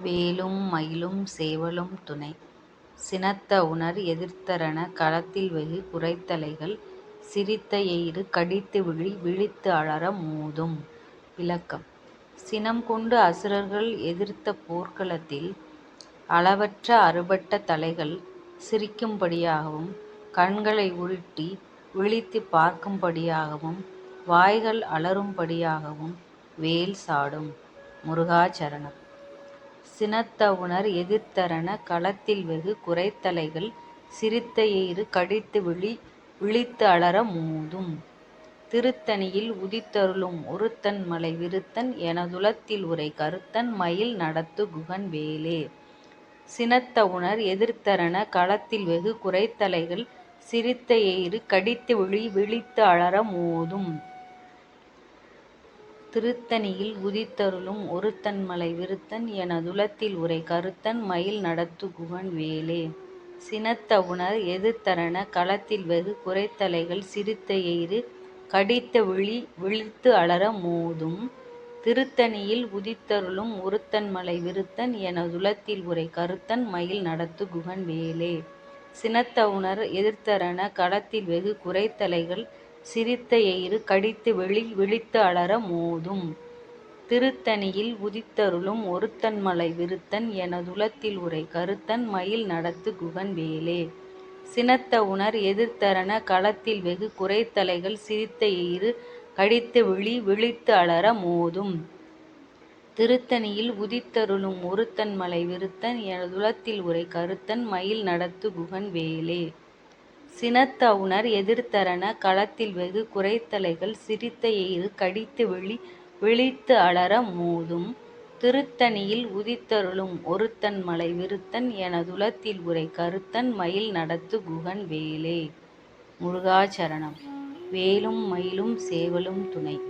வேலும் மயிலும் சேவலும் துணை. சினத்த உணர் எதிர்த்தரண களத்தில் வெகு குரைத்தலைகள் சிரித்த எயிறு கடித்துவிழி விழித்து அலற மோதும். விளக்கம் சினம் கொண்டு அசுரர்கள் எதிர்த்த போர்க்களத்தில் அளவற்ற அறுபட்ட தலைகள் சிரிக்கும்படியாகவும் கண்களை உருட்டி விழித்துப் பார்க்கும்படியாகவும் வாய்கள் அலறும்படியாகவும் வேல் சாடும். முருகாச்சரணம் சினத்தவுணர் எதிர்த்தரண களத்தில் வெகு குரைத்தலைகள் சிரித்த எயிறு கடித்துவிழி விழித்து அலற மூதும் திருத்தணியில் உதித்தருளும் ஒருத்தன்மலை விருத்தன் எனதுலத்தில் உரை கருத்தன் மயில் நடத்து குகன் வேலே. சினத்தவுணர் களத்தில் வெகு குறைத்தலைகள் சிரித்த எயிறு கடித்துவிழி விழித்து அலற மோதும். திருத்தணியில் உதித்தருளும் ஒருத்தன்மலை விருத்தன் எனதுளத்தில் உரை கருத்தன் மயில் நடத்து குகன் வேலே. சினத்தவுணர் எதிர்த்தரன களத்தில்வெகு குறைத்தலைகள் சிரித்த எயிறு கடித்த விழி விழித்து அலற மோதும். திருத்தணியில் உதித்தருளும் ஒருத்தன்மலை விருத்தன் எனதுலத்தில் உரை கருத்தன் மயில் நடத்து குகன் வேலே. சினத்தவுணர் எதிர்த்தரன களத்தில்வெகு குறைத்தலைகள் சிரித்த எயிறு கடித்துவிழி விழித்து அலற மோதும். திருத்தணியில் உதித்தருளும் ஒருத்தன் மலை விருத்தன் எனதுளத்தில் உரை கருத்தன் மயில் நடத்து குகன் வேலே. சினத்த உணர் எதிர்த்தரன களத்தில்வெகு குறைத்தலைகள் சிரித்த எயிறு கடித்துவிழி விழித்து அலற மோதும். திருத்தணியில் உதித்தருளும் ஒருத்தன் மலை விருத்தன் எனதுளத்தில் உரை கருத்தன் மயில் நடத்து குகன் வேலே. சினத்தவுணர் எதிர்த்தரன களத்தில்வெகு குரைத்தலைகள் சிரித்த எயிறு கடித்துவிழி விழித்து அலற மோதும். திருத்தணியில் உதித்தருளும் ஒருத்தன் மலை விருத்தன் எனதுலத்தில் உரை கருத்தன் மயில் நடத்து குகன் வேலே. முருகாச்சரணம் வேலும் மயிலும் சேவலும் துணை.